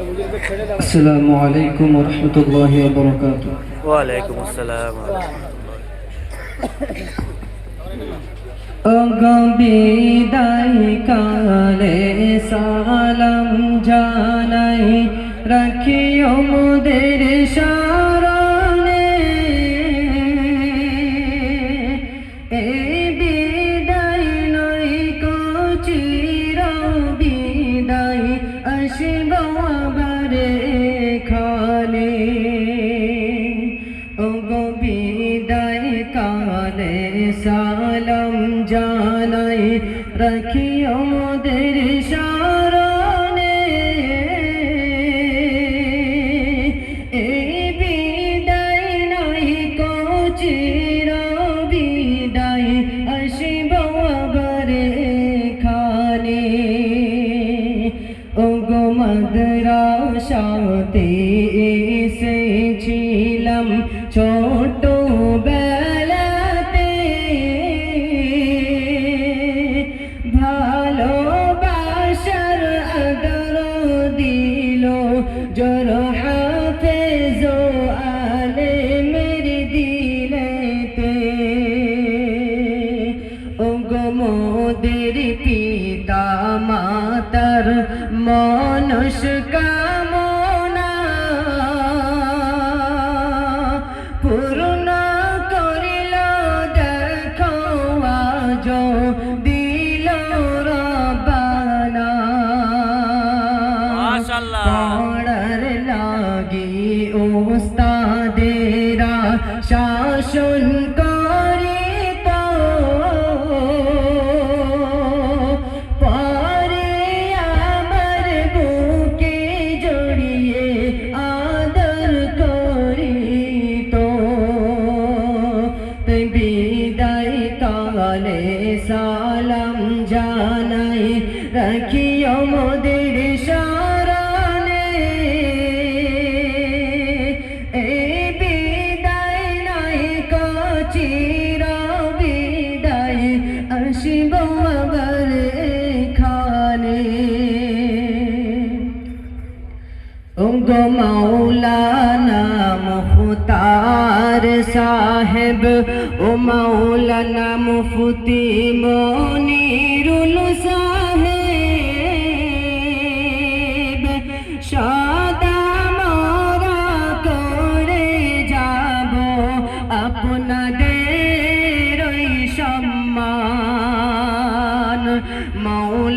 আসসালামু আলাইকুম ওয়া রাহমাতুল্লাহি ওয়া বারাকাতুহু ওয়া আলাইকুম আসসালাম বিদায় কালে সালাম জানাই রাখিও রাখিও মনস কামনা পূর্ণ করিল দেখো আজ দিল রবানা। পড়ার লাগি ওস্তাদেরা শাসন রাখিও মোদের সারণে এই বিদায় নাই কচির, বিদায় আসিব আবার খানে ওগো মাওলানা মুখতার সাহেব, ও মাওলানা মুফতি মনিরুল সাহেব।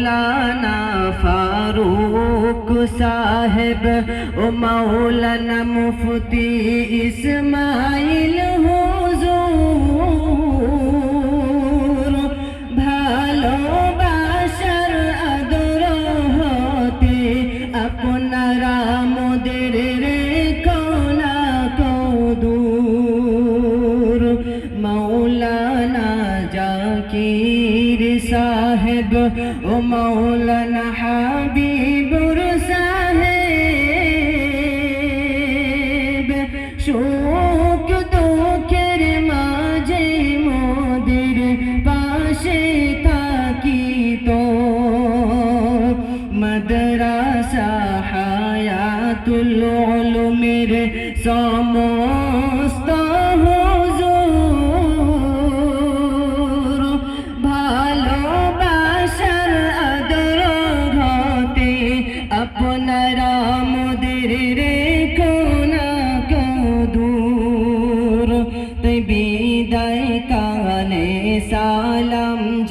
মৌলানা ফারুক সাহেব ও মৌলানা মুফতি ইসমাইল হুজুর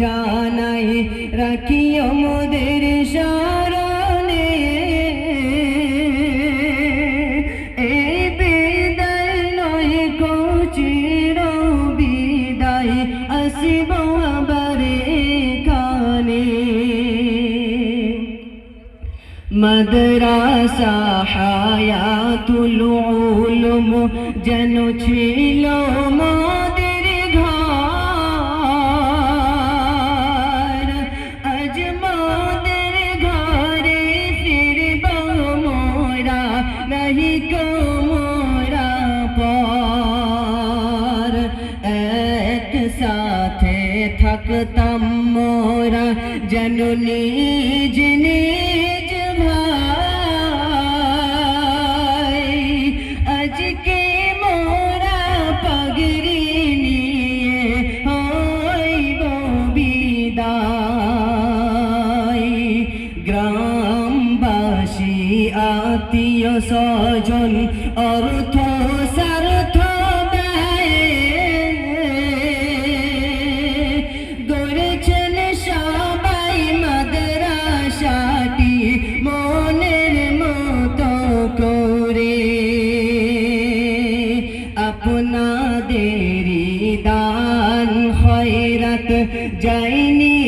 জানাই, রাখিও মোদের সারণে এই বিদায় নয় কচির বিদায়, আসিব আবার কানে মাদ্রাসা হায়াতুল উলুম যেন ছিল মোদের পেতাম মোরা যেন নিজ নিজ ভাই আজকে মোরা পাগরি নিয়ে হইব বিদায় গ্রামবাসী আত্মীয় স্বজন অর্থ সার্থ যায়নি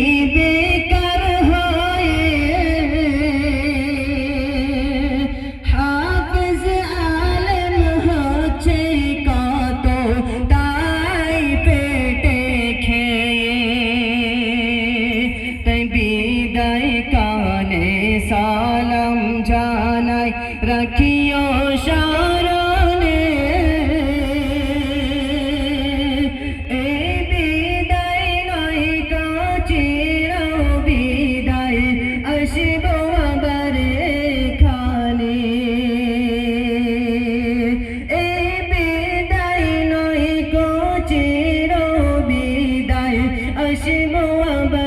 寂寞万般。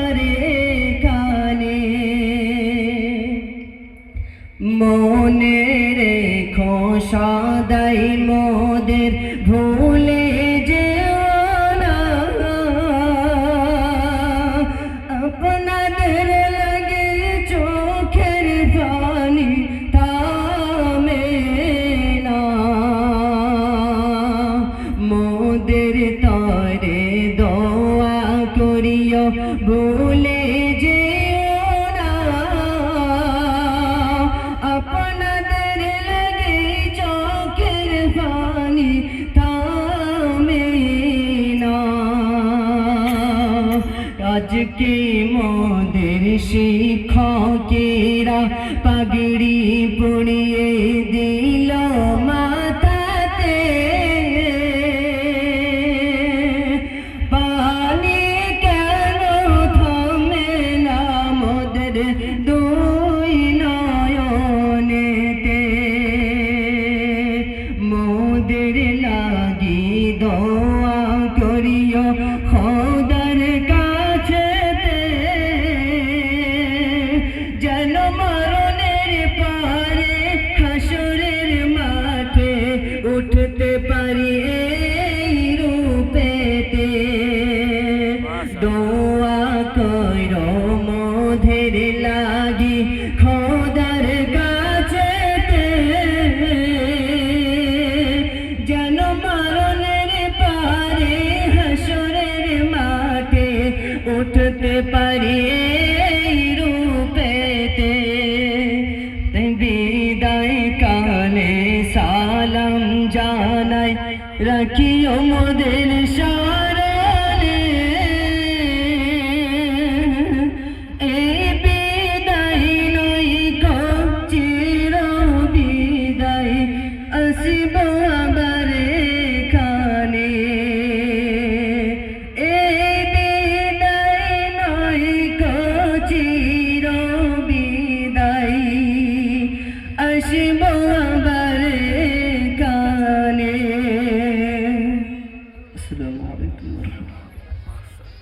Pina, Pina. পারি রূপেতে বিদায় কালে সালাম জানাই রাখিও মোদের সাল